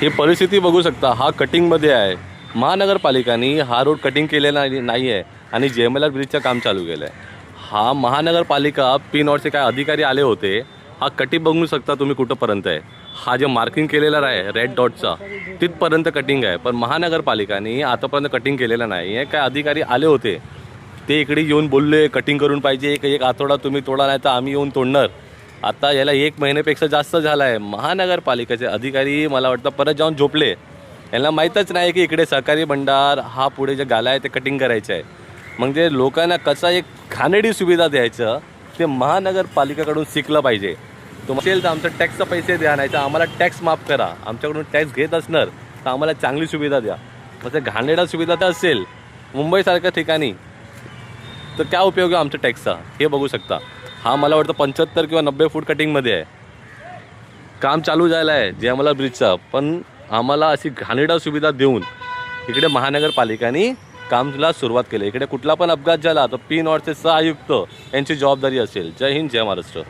ही परिस्थिती बघू शकता हा कटिंगमध्ये आहे. महानगरपालिकांनी हा रोड कटिंग केलेला नाही आहे आणि जे एम एल आर ब्रिजचं काम चालू केलं आहे हा महानगरपालिका पी नॉटचे काय अधिकारी आले होते हा कटिंग बघू शकता तुम्ही कुठंपर्यंत आहे. हा जे मार्किंग केलेला आहे रेड डॉटचा तिथपर्यंत कटिंग आहे. पण महानगरपालिकांनी आतापर्यंत कटिंग केलेलं नाही आहे काय अधिकारी आले होते ते इकडे येऊन बोलले कटिंग करून पाहिजे एक एक आठवडा तुम्ही तोडा नाही तर आम्ही येऊन तोडणार. आता याला एक महिन्यापेक्षा जास्त झाला आहे महानगरपालिकेचे अधिकारी मला वाटतं परत जाऊन झोपले. यांना माहीतच नाही की इकडे सहकारी भंडार हा पुढे जे गाला आहे ते कटिंग करायचं आहे. मग ते लोकांना कसा एक घाणेरडी सुविधा द्यायचं ते महानगरपालिकेकडून शिकलं पाहिजे. तुम्हाला तर आमचं टॅक्सचं पैसे द्या नाही तर आम्हाला टॅक्स माफ करा. आमच्याकडून टॅक्स घेत असणार तर आम्हाला चांगली सुविधा द्या. मग ते घाणेरडा सुविधा तर असेल. मुंबईसारख्या ठिकाणी. तर काय उपयोग आहे आमच्या टॅक्सचा हे बघू शकता. हा मला वाटतं पंच्याहत्तर किंवा नब्बे फूट कटिंगमध्ये आहे. काम चालू झालं आहे जे आम्हाला ब्रिजचा पण आम्हाला अशी घाणेडा सुविधा देऊन इकडे महानगरपालिकांनी कामला सुरुवात केली. इकडे कुठला पण अपघात झाला तर पी नॉटचे सहआयुक्त यांची जबाबदारी असेल. जय हिंद जय महाराष्ट्र.